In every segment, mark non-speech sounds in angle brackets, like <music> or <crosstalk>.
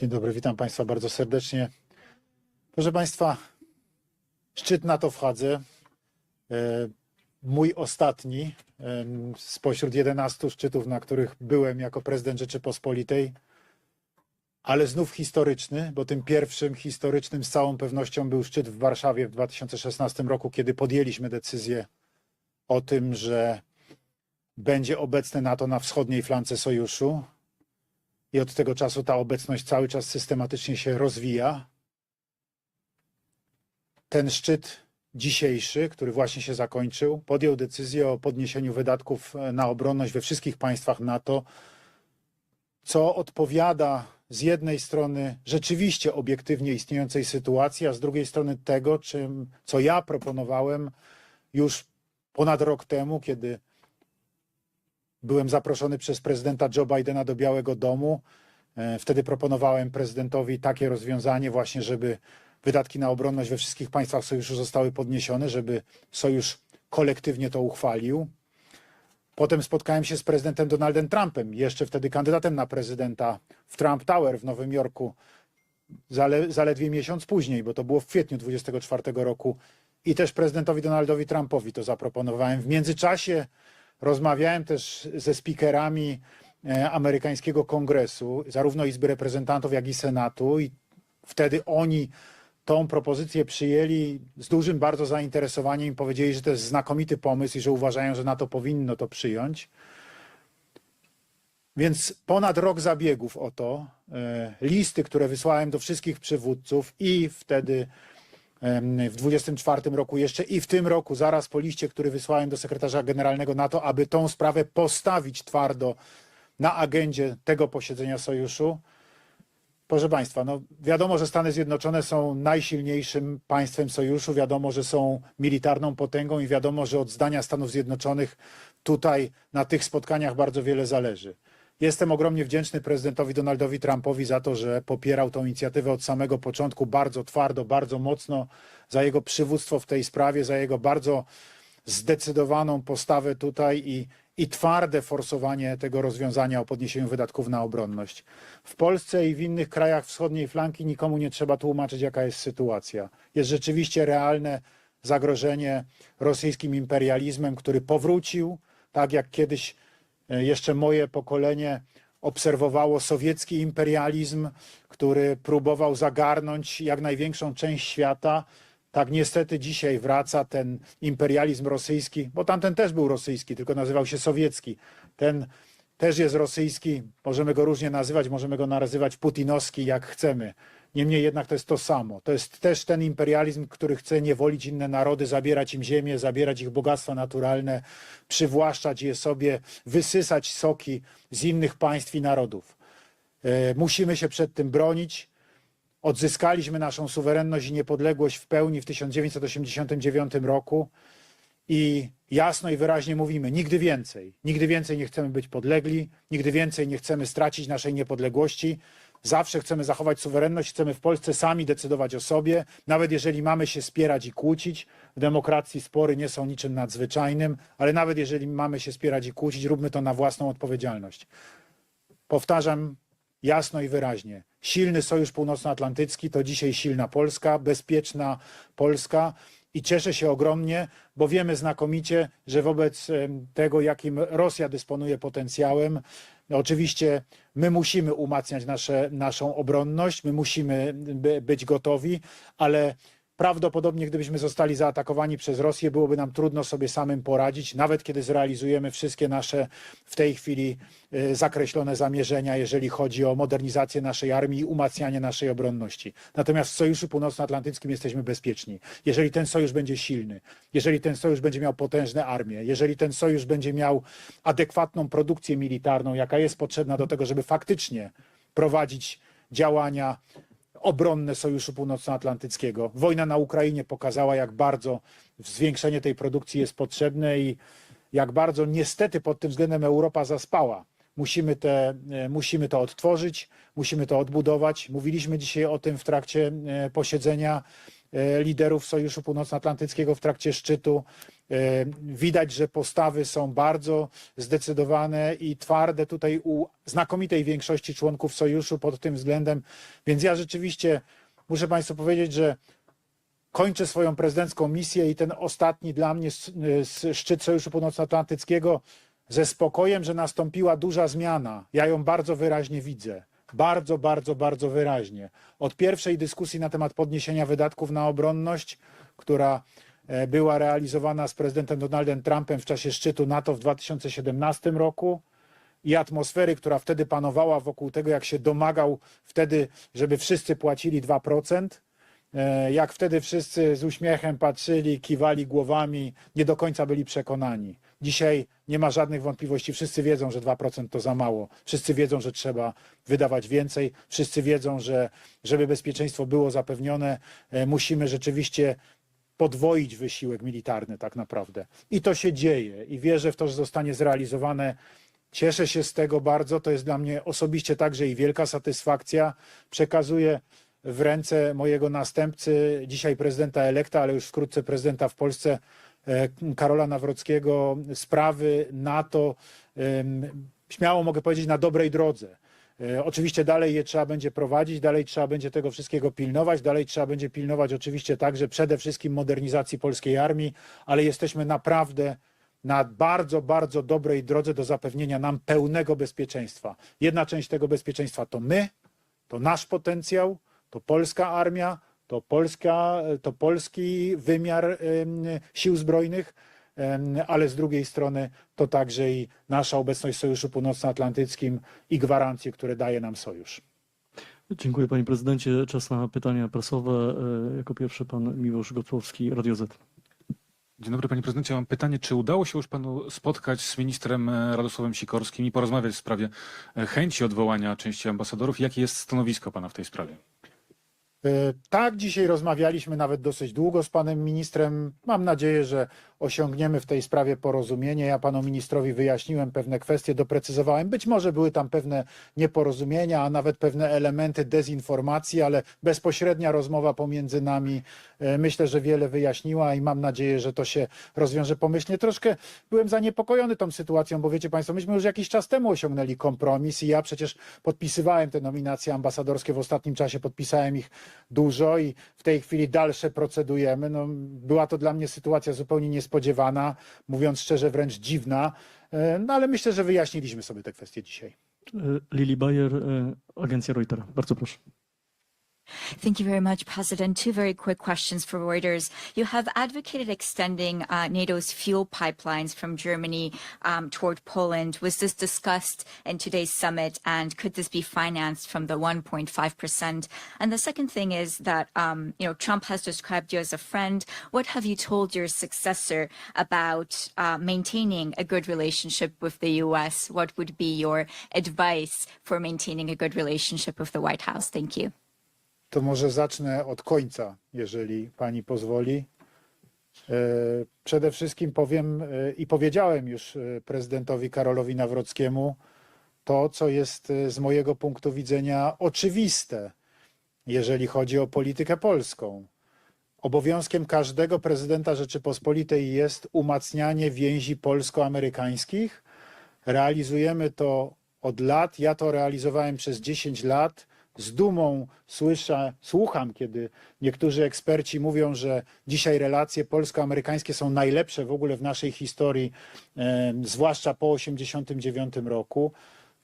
Dzień dobry, witam Państwa bardzo serdecznie. Proszę Państwa, szczyt NATO w Hadze, e, mój ostatni spośród 11 szczytów, na których byłem jako prezydent Rzeczypospolitej, ale znów historyczny, bo tym pierwszym historycznym z całą pewnością był szczyt w Warszawie w 2016 roku, kiedy podjęliśmy decyzję o tym, że będzie obecne NATO na wschodniej flance sojuszu. I od tego czasu ta obecność cały czas systematycznie się rozwija. Ten szczyt dzisiejszy, który właśnie się zakończył, podjął decyzję o podniesieniu wydatków e, na obronność we wszystkich państwach NATO, co odpowiada z jednej strony rzeczywiście obiektywnie istniejącej sytuacji, a z drugiej strony tego, czym, co ja proponowałem już ponad rok temu, kiedy byłem zaproszony przez prezydenta Joe Bidena do Białego Domu. E, Wtedy proponowałem prezydentowi takie rozwiązanie właśnie, żeby wydatki na obronność we wszystkich państwach sojuszu zostały podniesione, żeby sojusz kolektywnie to uchwalił. Potem spotkałem się z prezydentem Donaldem Trumpem, jeszcze wtedy kandydatem na prezydenta w Trump Tower w Nowym Jorku, zale, zaledwie miesiąc później, bo to było w kwietniu 24 roku i też prezydentowi Donaldowi Trumpowi to zaproponowałem. W międzyczasie rozmawiałem też ze speakerami e, amerykańskiego kongresu, zarówno Izby Reprezentantów, jak i Senatu i wtedy oni tą propozycję przyjęli z dużym bardzo zainteresowaniem i powiedzieli, że to jest znakomity pomysł i że uważają, że NATO powinno to przyjąć. Więc ponad rok zabiegów o to, e, listy, które wysłałem do wszystkich przywódców i wtedy w 24 roku jeszcze i w tym roku, zaraz po liście, który wysłałem do sekretarza generalnego NATO, aby tą sprawę postawić twardo na agendzie tego posiedzenia sojuszu. Proszę Państwa, no wiadomo, że Stany Zjednoczone są najsilniejszym państwem sojuszu, wiadomo, że są militarną potęgą i wiadomo, że od zdania Stanów Zjednoczonych tutaj na tych spotkaniach bardzo wiele zależy. Jestem ogromnie wdzięczny prezydentowi Donaldowi Trumpowi za to, że popierał tą inicjatywę od samego początku bardzo twardo, bardzo mocno, za jego przywództwo w tej sprawie, za jego bardzo zdecydowaną postawę tutaj i, i twarde forsowanie tego rozwiązania o podniesieniu wydatków na obronność. W Polsce i w innych krajach wschodniej flanki nikomu nie trzeba tłumaczyć, jaka jest sytuacja. Jest rzeczywiście realne zagrożenie rosyjskim imperializmem, który powrócił, tak jak kiedyś jeszcze moje pokolenie obserwowało sowiecki imperializm, który próbował zagarnąć jak największą część świata. Tak niestety dzisiaj wraca ten imperializm rosyjski, bo tamten też był rosyjski, tylko nazywał się sowiecki. Ten też jest rosyjski, możemy go różnie nazywać, możemy go nazywać putinowski, jak chcemy. Niemniej jednak to jest to samo. To jest też ten imperializm, który chce niewolić inne narody, zabierać im ziemię, zabierać ich bogactwa naturalne, przywłaszczać je sobie, wysysać soki z innych państw i narodów. E, Musimy się przed tym bronić. Odzyskaliśmy naszą suwerenność i niepodległość w pełni w 1989 roku i jasno i wyraźnie mówimy: nigdy więcej, nigdy więcej nie chcemy być podlegli, nigdy więcej nie chcemy stracić naszej niepodległości. Zawsze chcemy zachować suwerenność, chcemy w Polsce sami decydować o sobie, nawet jeżeli mamy się spierać i kłócić. W demokracji spory nie są niczym nadzwyczajnym, ale nawet jeżeli mamy się spierać i kłócić, róbmy to na własną odpowiedzialność. Powtarzam jasno i wyraźnie. Silny Sojusz Północnoatlantycki to dzisiaj silna Polska, bezpieczna Polska i cieszę się ogromnie, bo wiemy znakomicie, że wobec tego, jakim Rosja dysponuje potencjałem, oczywiście my musimy umacniać nasze, naszą obronność, my musimy by, być gotowi, ale Prawdopodobnie, gdybyśmy zostali zaatakowani przez Rosję, byłoby nam trudno sobie samym poradzić, nawet kiedy zrealizujemy wszystkie nasze w tej chwili e, zakreślone zamierzenia, jeżeli chodzi o modernizację naszej armii i umacnianie naszej obronności. Natomiast w Sojuszu Północnoatlantyckim jesteśmy bezpieczni. Jeżeli ten sojusz będzie silny, jeżeli ten sojusz będzie miał potężne armie, jeżeli ten sojusz będzie miał adekwatną produkcję militarną, jaka jest potrzebna do tego, żeby faktycznie prowadzić działania obronne Sojuszu Północnoatlantyckiego. Wojna na Ukrainie pokazała, jak bardzo zwiększenie tej produkcji jest potrzebne i jak bardzo niestety pod tym względem Europa zaspała. Musimy, te, e, musimy to odtworzyć, musimy to odbudować. Mówiliśmy dzisiaj o tym w trakcie e, posiedzenia e, liderów Sojuszu Północnoatlantyckiego, w trakcie szczytu. Widać, że postawy są bardzo zdecydowane i twarde tutaj u znakomitej większości członków sojuszu pod tym względem. Więc ja rzeczywiście muszę Państwu powiedzieć, że kończę swoją prezydencką misję i ten ostatni dla mnie s- szczyt Sojuszu Północnoatlantyckiego ze spokojem, że nastąpiła duża zmiana. Ja ją bardzo wyraźnie widzę. Bardzo, bardzo, bardzo wyraźnie. Od pierwszej dyskusji na temat podniesienia wydatków na obronność, która e, była realizowana z prezydentem Donaldem Trumpem w czasie szczytu NATO w 2017 roku, i atmosfery, która wtedy panowała wokół tego, jak się domagał wtedy, żeby wszyscy płacili 2%. E, Jak wtedy wszyscy z uśmiechem patrzyli, kiwali głowami, nie do końca byli przekonani. Dzisiaj nie ma żadnych wątpliwości. Wszyscy wiedzą, że 2% to za mało. Wszyscy wiedzą, że trzeba wydawać więcej. Wszyscy wiedzą, że żeby bezpieczeństwo było zapewnione, e, musimy rzeczywiście podwoić wysiłek militarny tak naprawdę. I to się dzieje i wierzę w to, że zostanie zrealizowane. Cieszę się z tego bardzo. To jest dla mnie osobiście także i wielka satysfakcja. Przekazuję w ręce mojego następcy, dzisiaj prezydenta elekta, ale już wkrótce prezydenta w Polsce, e, Karola Nawrockiego, sprawy NATO, śmiało mogę powiedzieć, na dobrej drodze. E, Oczywiście dalej je trzeba będzie prowadzić, dalej trzeba będzie tego wszystkiego pilnować, dalej trzeba będzie pilnować oczywiście także przede wszystkim modernizacji polskiej armii, ale jesteśmy naprawdę na bardzo, bardzo dobrej drodze do zapewnienia nam pełnego bezpieczeństwa. Jedna część tego bezpieczeństwa to my, to nasz potencjał, to polska armia, to, polska, to polski wymiar sił zbrojnych, ale z drugiej strony to także i nasza obecność w Sojuszu Północnoatlantyckim i gwarancje, które daje nam sojusz. Dziękuję panie prezydencie. Czas na pytania prasowe. E, Jako pierwszy pan Miłosz Gotłowski, Radio Z. Dzień dobry panie prezydencie. Mam pytanie, czy udało się już panu spotkać z ministrem e, Radosławem Sikorskim i porozmawiać w sprawie e, chęci odwołania części ambasadorów? Jakie jest stanowisko pana w tej sprawie? Tak, dzisiaj rozmawialiśmy nawet dosyć długo z panem ministrem. Mam nadzieję, że osiągniemy w tej sprawie porozumienie. Ja panu ministrowi wyjaśniłem pewne kwestie, doprecyzowałem. Być może były tam pewne nieporozumienia, a nawet pewne elementy dezinformacji, ale bezpośrednia rozmowa pomiędzy nami e, myślę, że wiele wyjaśniła i mam nadzieję, że to się rozwiąże pomyślnie. Troszkę byłem zaniepokojony tą sytuacją, bo wiecie państwo, myśmy już jakiś czas temu osiągnęli kompromis i ja przecież podpisywałem te nominacje ambasadorskie w ostatnim czasie, podpisałem ich dużo i w tej chwili dalsze procedujemy. No, była to dla mnie sytuacja zupełnie niespodziewana, mówiąc szczerze, wręcz dziwna, E, no ale myślę, że wyjaśniliśmy sobie te kwestie dzisiaj. E, Lili Bayer, e, agencja Reutera. Bardzo proszę. Thank you very much, President. Two very quick questions for Reuters. You have advocated extending uh, NATO's fuel pipelines from Germany um, toward Poland. Was this discussed in today's summit, and could this be financed from the 1.5%? And the second thing is that um, you know Trump has described you as a friend. What have you told your successor about uh, maintaining a good relationship with the U.S.? What would be your advice for maintaining a good relationship with the White House? Thank you. To może zacznę od końca, jeżeli pani pozwoli. E, Przede wszystkim powiem e, i powiedziałem już e, prezydentowi Karolowi Nawrockiemu to, co jest z mojego punktu widzenia oczywiste, jeżeli chodzi o politykę polską. Obowiązkiem każdego prezydenta Rzeczypospolitej jest umacnianie więzi polsko-amerykańskich. Realizujemy to od lat. Ja to realizowałem przez 10 lat. Z dumą słucham, kiedy niektórzy eksperci mówią, że dzisiaj relacje polsko-amerykańskie są najlepsze w ogóle w naszej historii, zwłaszcza po 1989 roku.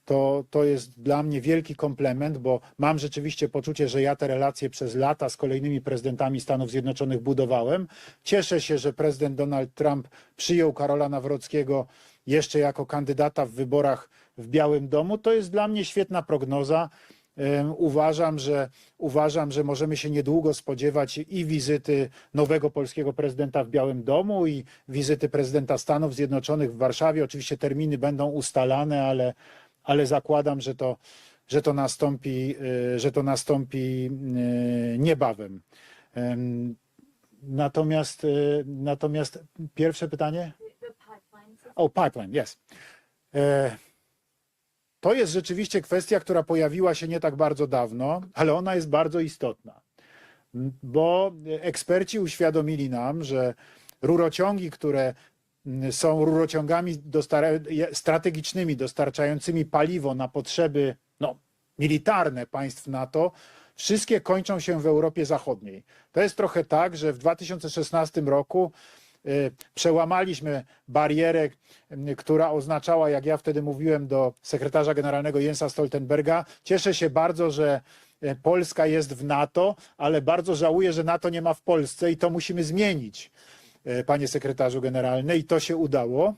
To, to jest dla mnie wielki komplement, bo mam rzeczywiście poczucie, że ja te relacje przez lata z kolejnymi prezydentami Stanów Zjednoczonych budowałem. Cieszę się, że prezydent Donald Trump przyjął Karola Nawrockiego jeszcze jako kandydata w wyborach w Białym Domu. To jest dla mnie świetna prognoza. Uważam, że uważam, że możemy się niedługo spodziewać i wizyty nowego polskiego prezydenta w Białym Domu, i wizyty prezydenta Stanów Zjednoczonych w Warszawie. Oczywiście terminy będą ustalane, ale, ale zakładam, że to, że to nastąpi, y, że to nastąpi y, niebawem. Em, Natomiast, y, natomiast pierwsze pytanie? O, pipeline, yes. E, To jest rzeczywiście kwestia, która pojawiła się nie tak bardzo dawno, ale ona jest bardzo istotna, bo eksperci uświadomili nam, że rurociągi, które są rurociągami strategicznymi, dostarczającymi paliwo na potrzeby no, militarne państw NATO, wszystkie kończą się w Europie Zachodniej. To jest trochę tak, że w 2016 roku przełamaliśmy barierę, y, która oznaczała, jak ja wtedy mówiłem do sekretarza generalnego Jensa Stoltenberga, cieszę się bardzo, że y, Polska jest w NATO, ale bardzo żałuję, że NATO nie ma w Polsce i to musimy zmienić, y, panie sekretarzu generalny, i to się udało.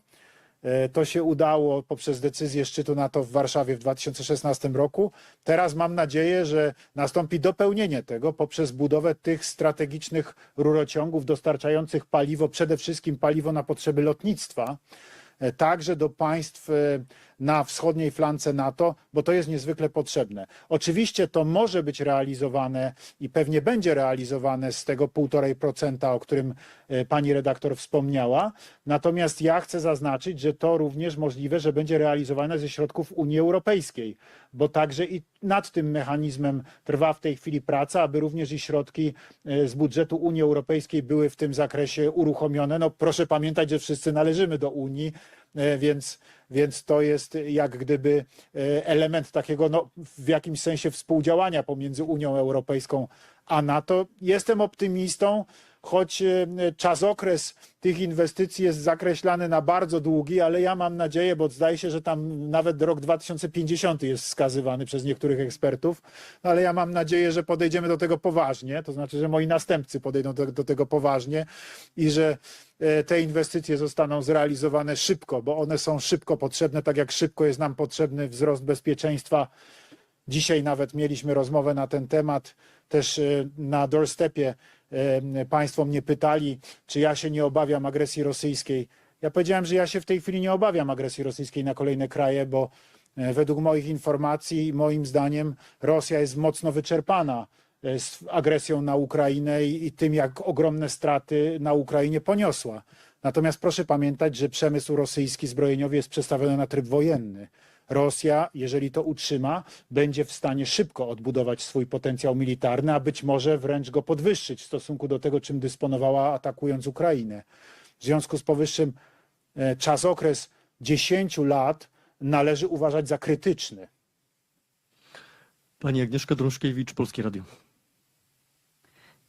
E, To się udało poprzez decyzję szczytu NATO w Warszawie w 2016 roku. Teraz mam nadzieję, że nastąpi dopełnienie tego poprzez budowę tych strategicznych rurociągów dostarczających paliwo, przede wszystkim paliwo na potrzeby lotnictwa, e, także do państw e, na wschodniej flance NATO, bo to jest niezwykle potrzebne. Oczywiście to może być realizowane i pewnie będzie realizowane z tego 1,5%, o którym e, pani redaktor wspomniała. Natomiast ja chcę zaznaczyć, że to również możliwe, że będzie realizowane ze środków Unii Europejskiej, bo także i nad tym mechanizmem trwa w tej chwili praca, aby również i środki e, z budżetu Unii Europejskiej były w tym zakresie uruchomione. No proszę pamiętać, że wszyscy należymy do Unii, e, więc, więc to jest jak gdyby e, element takiego no, w jakimś sensie współdziałania pomiędzy Unią Europejską a NATO. Jestem optymistą, choć e, czasokres tych inwestycji jest zakreślany na bardzo długi, ale ja mam nadzieję, bo zdaje się, że tam nawet rok 2050 jest wskazywany przez niektórych ekspertów, no ale ja mam nadzieję, że podejdziemy do tego poważnie, to znaczy, że moi następcy podejdą do, do tego poważnie i że e, te inwestycje zostaną zrealizowane szybko, bo one są szybko potrzebne, tak jak szybko jest nam potrzebny wzrost bezpieczeństwa. Dzisiaj nawet mieliśmy rozmowę na ten temat, też e, na doorstepie e, Państwo mnie pytali, czy ja się nie obawiam agresji rosyjskiej. Ja powiedziałem, że ja się w tej chwili nie obawiam agresji rosyjskiej na kolejne kraje, bo e, według moich informacji, moim zdaniem, Rosja jest mocno wyczerpana z agresją na Ukrainę i, i tym, jak ogromne straty na Ukrainie poniosła. Natomiast proszę pamiętać, że przemysł rosyjski zbrojeniowy jest przestawiony na tryb wojenny. Rosja, jeżeli to utrzyma, będzie w stanie szybko odbudować swój potencjał militarny, a być może wręcz go podwyższyć w stosunku do tego, czym dysponowała atakując Ukrainę. W związku z powyższym e, czasokres 10 lat należy uważać za krytyczny. Pani Agnieszka Drążkiewicz, Polskie Radio.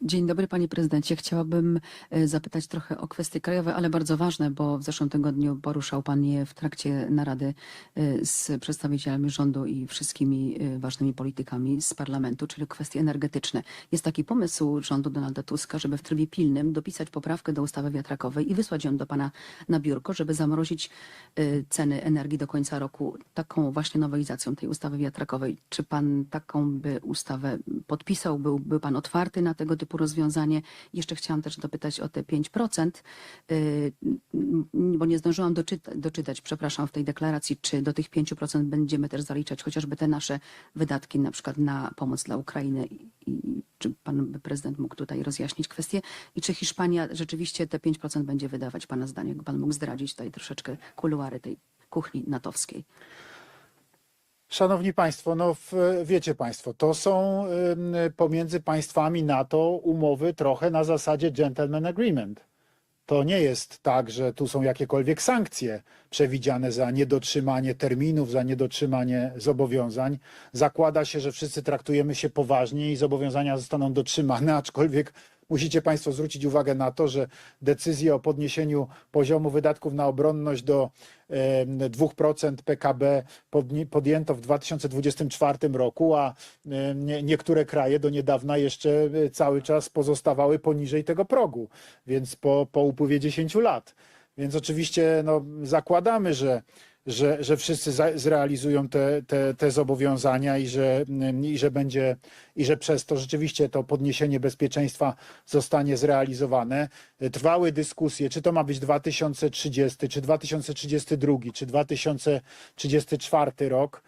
Dzień dobry, panie prezydencie. Chciałabym e, zapytać trochę o kwestie krajowe, ale bardzo ważne, bo w zeszłym tygodniu poruszał pan je w trakcie narady e, z przedstawicielami rządu i wszystkimi e, ważnymi politykami z parlamentu, czyli kwestie energetyczne. Jest taki pomysł rządu Donalda Tuska, żeby w trybie pilnym dopisać poprawkę do ustawy wiatrakowej i wysłać ją do pana na biurko, żeby zamrozić ceny energii do końca roku taką właśnie nowelizacją tej ustawy wiatrakowej. Czy pan taką by ustawę podpisał? Byłby pan otwarty na tego typu rozwiązanie? Jeszcze chciałam też dopytać o te 5%, y, bo nie zdążyłam doczyta, doczytać, przepraszam, w tej deklaracji, czy do tych 5% będziemy też zaliczać chociażby te nasze wydatki na przykład na pomoc dla Ukrainy i, czy pan prezydent mógł tutaj rozjaśnić kwestię i czy Hiszpania rzeczywiście te 5% będzie wydawać, pana zdaniem, jakby pan mógł zdradzić tutaj troszeczkę kuluary tej kuchni natowskiej. Szanowni Państwo, no wiecie Państwo, to są pomiędzy państwami NATO umowy trochę na zasadzie gentleman agreement. To nie jest tak, że tu są jakiekolwiek sankcje przewidziane za niedotrzymanie terminów, za niedotrzymanie zobowiązań. Zakłada się, że wszyscy traktujemy się poważnie i zobowiązania zostaną dotrzymane, <laughs> aczkolwiek musicie Państwo zwrócić uwagę na to, że decyzję o podniesieniu poziomu wydatków na obronność do em, 2% PKB podjęto w 2024 roku, a niektóre kraje do niedawna jeszcze e, cały czas pozostawały poniżej tego progu, więc po, po upływie 10 lat. Więc oczywiście no, zakładamy, że, że, że wszyscy zrealizują te, te, te zobowiązania i że, i, że będzie, i że przez to rzeczywiście to podniesienie bezpieczeństwa zostanie zrealizowane. Trwały dyskusje, czy to ma być 2030, czy 2032, czy 2034 rok.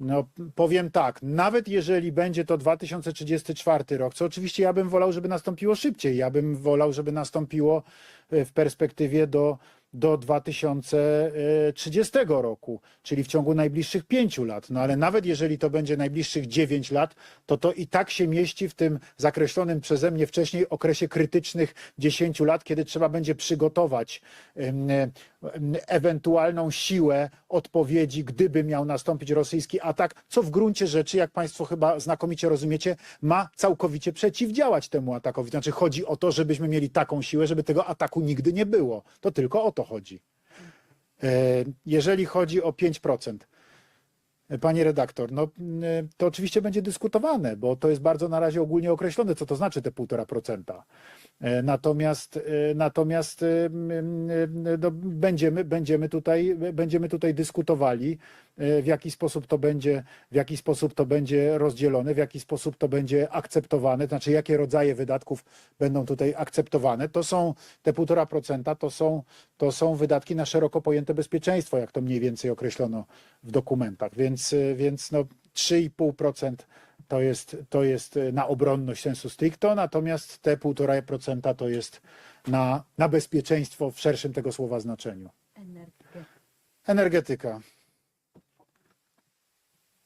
No, powiem tak, nawet jeżeli będzie to 2034 rok, co oczywiście ja bym wolał, żeby nastąpiło szybciej, ja bym wolał, żeby nastąpiło e, w perspektywie do do 2030 roku, czyli w ciągu najbliższych pięciu lat. No ale nawet jeżeli to będzie najbliższych 9 lat, to to i tak się mieści w tym zakreślonym przeze mnie wcześniej okresie krytycznych 10 lat, kiedy trzeba będzie przygotować ewentualną siłę odpowiedzi, gdyby miał nastąpić rosyjski atak, co w gruncie rzeczy, jak Państwo chyba znakomicie rozumiecie, ma całkowicie przeciwdziałać temu atakowi. Znaczy chodzi o to, żebyśmy mieli taką siłę, żeby tego ataku nigdy nie było. To tylko o to chodzi. E, Jeżeli chodzi o 5%, Panie redaktor, no mm, to oczywiście będzie dyskutowane, bo to jest bardzo na razie ogólnie określone, co to znaczy te 1,5%. E, Natomiast, e, natomiast e, no, będziemy, będziemy, tutaj, będziemy tutaj dyskutowali, w jaki sposób to będzie, w jaki sposób to będzie rozdzielone, w jaki sposób to będzie akceptowane, znaczy jakie rodzaje wydatków będą tutaj akceptowane. To są te 1,5%, to są, to są wydatki na szeroko pojęte bezpieczeństwo, jak to mniej więcej określono w dokumentach. Więc, więc no 3,5% to jest, to jest e, na obronność sensu stricto, natomiast te 1,5% to jest na, na bezpieczeństwo w szerszym tego słowa znaczeniu. Energetyka.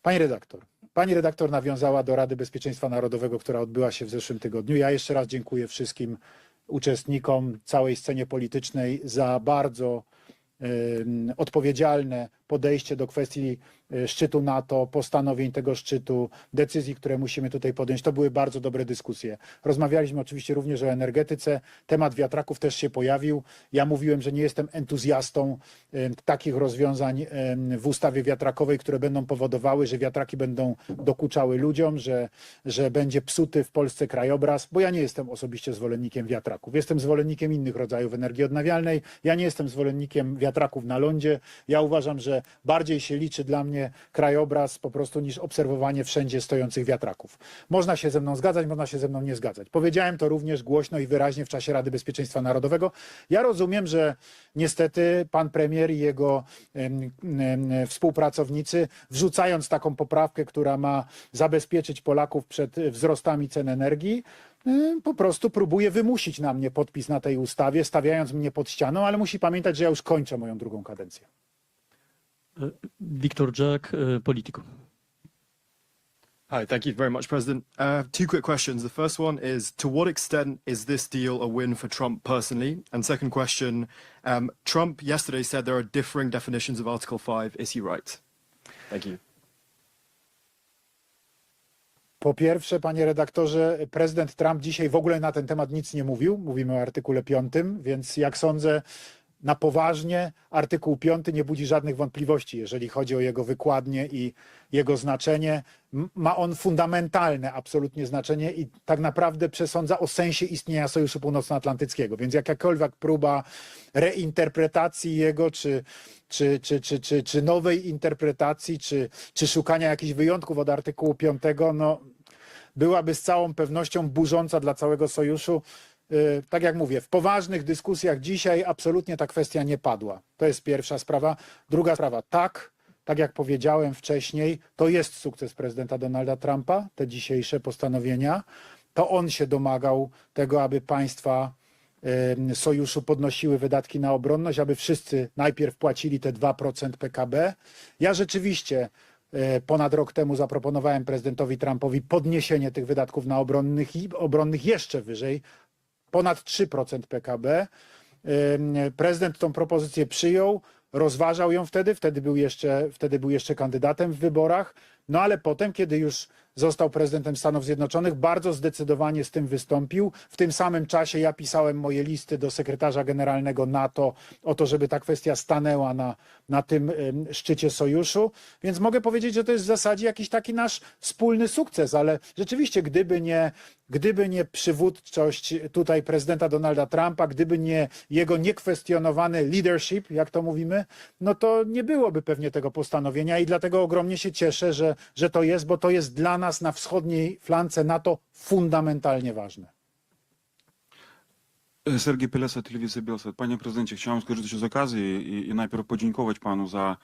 Pani redaktor. Pani redaktor nawiązała do Rady Bezpieczeństwa Narodowego, która odbyła się w zeszłym tygodniu. Ja jeszcze raz dziękuję wszystkim uczestnikom, całej scenie politycznej za bardzo em, odpowiedzialne podejście do kwestii e, szczytu NATO, postanowień tego szczytu, decyzji, które musimy tutaj podjąć. To były bardzo dobre dyskusje. Rozmawialiśmy oczywiście również o energetyce. Temat wiatraków też się pojawił. Ja mówiłem, że nie jestem entuzjastą takich rozwiązań w ustawie wiatrakowej, które będą powodowały, że wiatraki będą dokuczały ludziom, że, że będzie psuty w Polsce krajobraz, bo ja nie jestem osobiście zwolennikiem wiatraków. Jestem zwolennikiem innych rodzajów energii odnawialnej. Ja nie jestem zwolennikiem wiatraków na lądzie. Ja uważam, że bardziej się liczy dla mnie krajobraz po prostu niż obserwowanie wszędzie stojących wiatraków. Można się ze mną zgadzać, można się ze mną nie zgadzać. Powiedziałem to również głośno i wyraźnie w czasie Rady Bezpieczeństwa Narodowego. Ja rozumiem, że niestety pan premier i jego współpracownicy, wrzucając taką poprawkę, która ma zabezpieczyć Polaków przed wzrostami cen energii, po prostu próbuje wymusić na mnie podpis na tej ustawie, stawiając mnie pod ścianą, ale musi pamiętać, że ja już kończę moją drugą kadencję. Wiktor Jack, e, Politico. Hi, thank you very much, President. Uh, two quick questions. The first one is To what extent is this deal a win for Trump personally? And second question um, Trump yesterday said there are differing definitions of Article 5. Is he right? Thank you. Po pierwsze, panie redaktorze, prezydent Trump dzisiaj w ogóle na ten temat nic nie mówił. Mówimy o artykule 5, więc jak sądzę, na poważnie artykuł 5 nie budzi żadnych wątpliwości, jeżeli chodzi o jego wykładnię i jego znaczenie. Ma on fundamentalne absolutnie znaczenie i tak naprawdę przesądza o sensie istnienia Sojuszu Północnoatlantyckiego. Więc jakakolwiek próba reinterpretacji jego, czy, czy, czy, czy, czy, czy nowej interpretacji, czy, czy szukania jakichś wyjątków od artykułu 5, no, byłaby z całą pewnością burząca dla całego sojuszu. Yy, Tak jak mówię, w poważnych dyskusjach dzisiaj absolutnie ta kwestia nie padła. To jest pierwsza sprawa. Druga sprawa, tak, tak jak powiedziałem wcześniej, to jest sukces prezydenta Donalda Trumpa, te dzisiejsze postanowienia. To on się domagał tego, aby państwa em, sojuszu podnosiły wydatki na obronność, aby wszyscy najpierw płacili te 2% PKB. Ja rzeczywiście e, ponad rok temu zaproponowałem prezydentowi Trumpowi podniesienie tych wydatków na obronnych, obronnych jeszcze wyżej, ponad 3% PKB. Prezydent tą propozycję przyjął, rozważał ją wtedy, wtedy był jeszcze, wtedy był jeszcze kandydatem w wyborach, no ale potem, kiedy już został prezydentem Stanów Zjednoczonych, bardzo zdecydowanie z tym wystąpił. W tym samym czasie ja pisałem moje listy do sekretarza generalnego NATO o to, żeby ta kwestia stanęła na, na tym szczycie sojuszu, więc mogę powiedzieć, że to jest w zasadzie jakiś taki nasz wspólny sukces, ale rzeczywiście, gdyby nie, gdyby nie przywódczość tutaj prezydenta Donalda Trumpa, gdyby nie jego niekwestionowany leadership, jak to mówimy, no to nie byłoby pewnie tego postanowienia i dlatego ogromnie się cieszę, że, że to jest, bo to jest dla nas na wschodniej flance NATO fundamentalnie ważne. Sergiej Pelesa, Telewizja Bielsat. Panie prezydencie, chciałem skorzystać z okazji i, najpierw podziękować panu za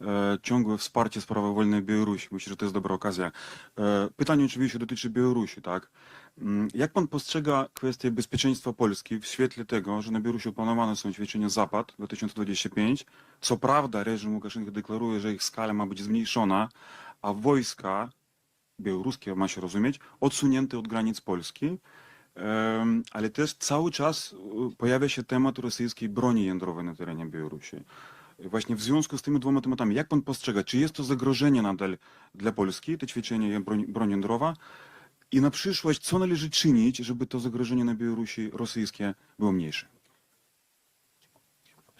e, ciągłe wsparcie sprawy wolnej Białorusi. Myślę, że to jest dobra okazja. E, pytanie oczywiście dotyczy Białorusi, tak? Mm, Jak pan postrzega kwestię bezpieczeństwa Polski w świetle tego, że na Białorusi planowane są ćwiczenia Zapad 2025? Co prawda reżim Łukaszenki deklaruje, że ich skala ma być zmniejszona, a wojska białoruskie, ma się rozumieć, odsunięte od granic Polski. Ale też cały czas e, pojawia się temat rosyjskiej broni jądrowej na terenie Białorusi. Właśnie w związku z tymi dwoma tematami, jak pan postrzega, czy jest to zagrożenie nadal dla Polski, te ćwiczenie broń, broń jądrowa? I na przyszłość, co należy czynić, żeby to zagrożenie na Białorusi rosyjskie było mniejsze?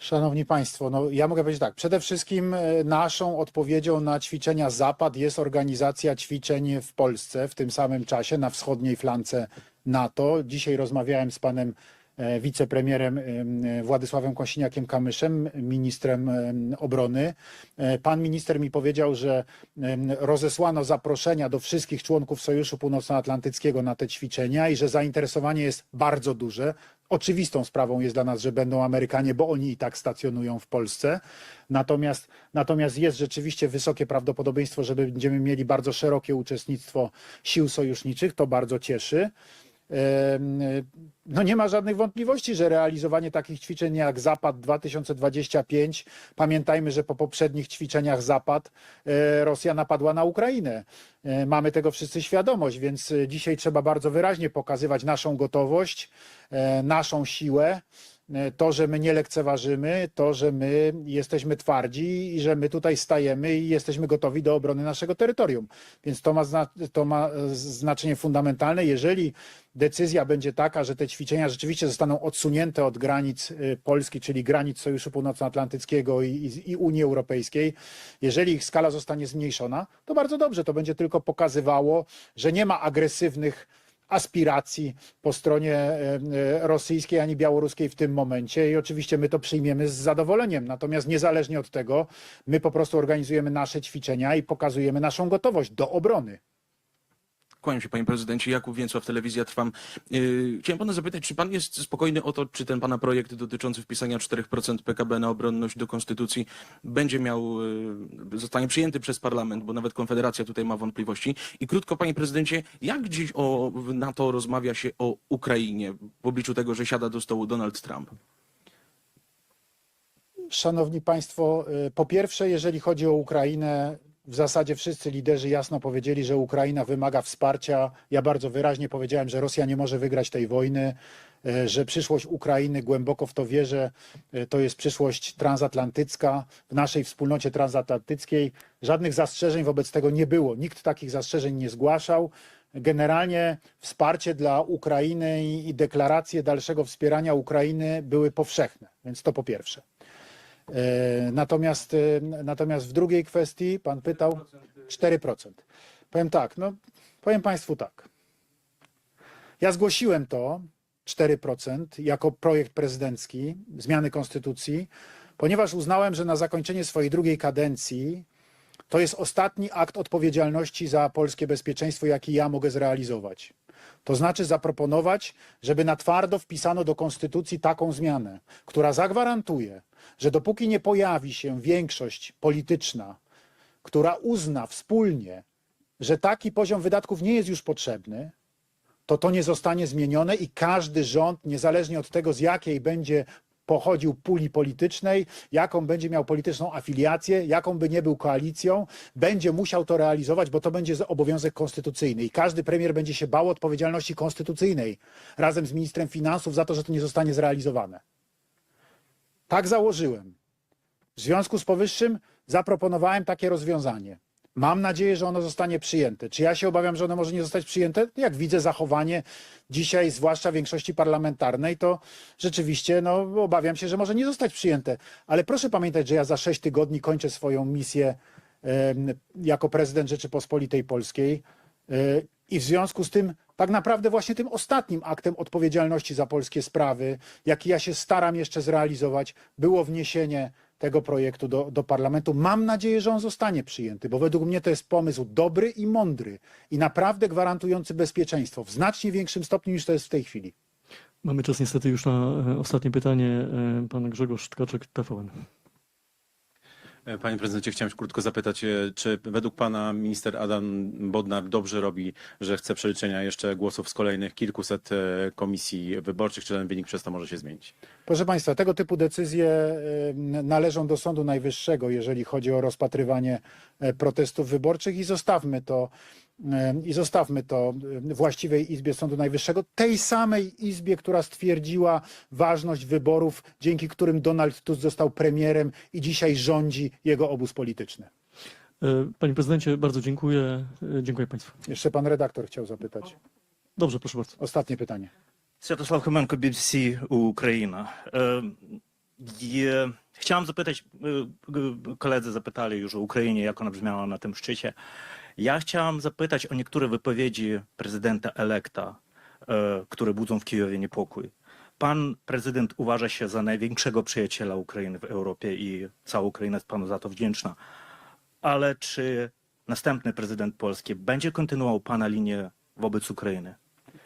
Szanowni Państwo, no ja mogę powiedzieć tak. Przede wszystkim e, naszą odpowiedzią na ćwiczenia Zapad jest organizacja ćwiczeń w Polsce w tym samym czasie na wschodniej flance NATO. Dzisiaj rozmawiałem z panem wicepremierem e, Władysławem Kosiniakiem-Kamyszem, ministrem e, obrony. E, Pan minister mi powiedział, że e, rozesłano zaproszenia do wszystkich członków Sojuszu Północnoatlantyckiego na te ćwiczenia i że zainteresowanie jest bardzo duże. Oczywistą sprawą jest dla nas, że będą Amerykanie, bo oni i tak stacjonują w Polsce. Natomiast, natomiast jest rzeczywiście wysokie prawdopodobieństwo, że będziemy mieli bardzo szerokie uczestnictwo sił sojuszniczych. To bardzo cieszy. Em, No nie ma żadnych wątpliwości, że realizowanie takich ćwiczeń jak Zapad 2025, pamiętajmy, że po poprzednich ćwiczeniach Zapad e, Rosja napadła na Ukrainę. E, Mamy tego wszyscy świadomość, więc e, dzisiaj trzeba bardzo wyraźnie pokazywać naszą gotowość, e, naszą siłę, e, to, że my nie lekceważymy, to, że my jesteśmy twardzi i że my tutaj stajemy i jesteśmy gotowi do obrony naszego terytorium. Więc to ma, to ma e, znaczenie fundamentalne. Jeżeli decyzja będzie taka, że te ćwiczenia rzeczywiście zostaną odsunięte od granic y, Polski, czyli granic Sojuszu Północnoatlantyckiego i, i Unii Europejskiej, jeżeli ich skala zostanie zmniejszona, to bardzo dobrze. To będzie tylko pokazywało, że nie ma agresywnych aspiracji po stronie e, e, rosyjskiej ani białoruskiej w tym momencie i oczywiście my to przyjmiemy z zadowoleniem. Natomiast niezależnie od tego, my po prostu organizujemy nasze ćwiczenia i pokazujemy naszą gotowość do obrony. Kłaniam się panie prezydencie, Jakub Więcław, Telewizja Trwam. Yy, chciałem pana zapytać, czy pan jest spokojny o to, czy ten pana projekt dotyczący wpisania 4% PKB na obronność do konstytucji będzie miał, yy, zostanie przyjęty przez parlament, bo nawet Konfederacja tutaj ma wątpliwości. I krótko panie prezydencie, jak dziś o NATO rozmawia się o Ukrainie w obliczu tego, że siada do stołu Donald Trump? Szanowni Państwo, y, po pierwsze, jeżeli chodzi o Ukrainę, w zasadzie wszyscy liderzy jasno powiedzieli, że Ukraina wymaga wsparcia. Ja bardzo wyraźnie powiedziałem, że Rosja nie może wygrać tej wojny, y, że przyszłość Ukrainy, głęboko w to wierzę, y, to jest przyszłość transatlantycka. W naszej wspólnocie transatlantyckiej żadnych zastrzeżeń wobec tego nie było. Nikt takich zastrzeżeń nie zgłaszał. Generalnie wsparcie dla Ukrainy i deklaracje dalszego wspierania Ukrainy były powszechne, więc to po pierwsze. E, Natomiast, e, natomiast w drugiej kwestii pan pytał 4%. Powiem tak, no powiem Państwu tak. Ja zgłosiłem to 4% jako projekt prezydencki zmiany konstytucji, ponieważ uznałem, że na zakończenie swojej drugiej kadencji to jest ostatni akt odpowiedzialności za polskie bezpieczeństwo, jaki ja mogę zrealizować. To znaczy zaproponować, żeby na twardo wpisano do konstytucji taką zmianę, która zagwarantuje, że dopóki nie pojawi się większość polityczna, która uzna wspólnie, że taki poziom wydatków nie jest już potrzebny, to to nie zostanie zmienione i każdy rząd, niezależnie od tego, z jakiej będzie pochodził puli politycznej, jaką będzie miał polityczną afiliację, jaką by nie był koalicją, będzie musiał to realizować, bo to będzie obowiązek konstytucyjny. I każdy premier będzie się bał odpowiedzialności konstytucyjnej razem z ministrem finansów za to, że to nie zostanie zrealizowane. Tak założyłem. W związku z powyższym zaproponowałem takie rozwiązanie. Mam nadzieję, że ono zostanie przyjęte. Czy ja się obawiam, że ono może nie zostać przyjęte? Jak widzę zachowanie dzisiaj, zwłaszcza większości parlamentarnej, to rzeczywiście no, obawiam się, że może nie zostać przyjęte. Ale proszę pamiętać, że ja za sześć tygodni kończę swoją misję jako prezydent Rzeczypospolitej Polskiej. E, I w związku z tym, tak naprawdę właśnie tym ostatnim aktem odpowiedzialności za polskie sprawy, jaki ja się staram jeszcze zrealizować, było wniesienie tego projektu do, do parlamentu. Mam nadzieję, że on zostanie przyjęty, bo według mnie to jest pomysł dobry i mądry i naprawdę gwarantujący bezpieczeństwo w znacznie większym stopniu niż to jest w tej chwili. Mamy czas niestety już na e, ostatnie pytanie. E, Pan Grzegorz Tkaczek, TVN. E, Panie prezydencie, chciałem krótko zapytać, e, czy według pana minister Adam Bodnar dobrze robi, że chce przeliczenia jeszcze głosów z kolejnych kilkuset e, komisji wyborczych, czy ten wynik przez to może się zmienić? Proszę Państwa, tego typu decyzje należą do Sądu Najwyższego, jeżeli chodzi o rozpatrywanie protestów wyborczych i zostawmy to i zostawmy to e, właściwej Izbie Sądu Najwyższego, tej samej Izbie, która stwierdziła ważność wyborów, dzięki którym Donald Tusk został premierem i dzisiaj rządzi jego obóz polityczny. E, Panie prezydencie, bardzo dziękuję. E, Dziękuję państwu. Jeszcze pan redaktor chciał zapytać. Dobrze, proszę bardzo. Ostatnie pytanie. Святослав Хоменко, BBC Україна. Е, є- Chciałem zapytać, e, g- koledzy zapytali już o Ukrainie, jak ona brzmiała na tym szczycie. Ja chciałem zapytać o niektóre wypowiedzi prezydenta elekta, e, które budzą w Kijowie niepokój. Pan prezydent uważa się za największego przyjaciela Ukrainy w Europie i cała Ukraina jest panu za to wdzięczna. Ale czy następny prezydent Polski będzie kontynuował pana linię wobec Ukrainy?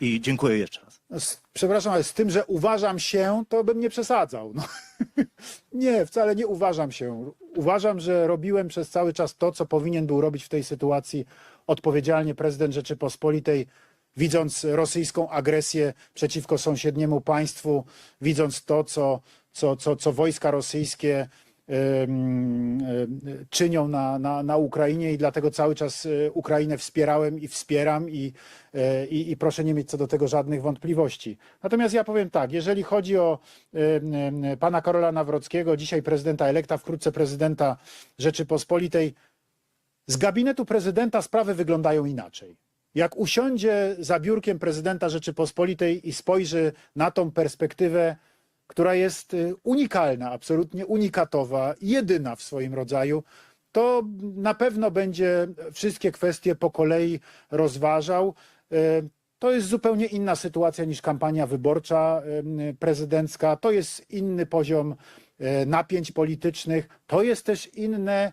I dziękuję jeszcze raz. Z, przepraszam, ale z tym, że uważam się, to bym nie przesadzał. No. <laughs> nie, wcale nie uważam się. Uważam, że robiłem przez cały czas to, co powinien był robić w tej sytuacji odpowiedzialnie prezydent Rzeczypospolitej, widząc rosyjską agresję przeciwko sąsiedniemu państwu, widząc to, co, co, co, co wojska rosyjskie czynią na, na, na Ukrainie i dlatego cały czas e, Ukrainę wspierałem i wspieram i, e, i, i proszę nie mieć co do tego żadnych wątpliwości. Natomiast ja powiem tak, jeżeli chodzi o pana Karola Nawrockiego, dzisiaj prezydenta elekta, wkrótce prezydenta Rzeczypospolitej, z gabinetu prezydenta sprawy wyglądają inaczej. Jak usiądzie za biurkiem prezydenta Rzeczypospolitej i spojrzy na tą perspektywę, która jest y, unikalna, absolutnie unikatowa, jedyna w swoim rodzaju, to na pewno będzie wszystkie kwestie po kolei rozważał. Y, To jest zupełnie inna sytuacja niż kampania wyborcza y, prezydencka. To jest inny poziom napięć politycznych. To jest też inne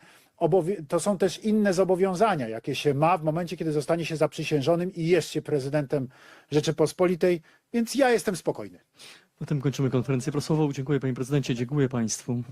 to są też inne zobowiązania, jakie się ma w momencie, kiedy zostanie się zaprzysiężonym i jest się prezydentem Rzeczypospolitej, więc ja jestem spokojny. Na tym kończymy konferencję prasową. Dziękuję panie prezydencie, dziękuję państwu.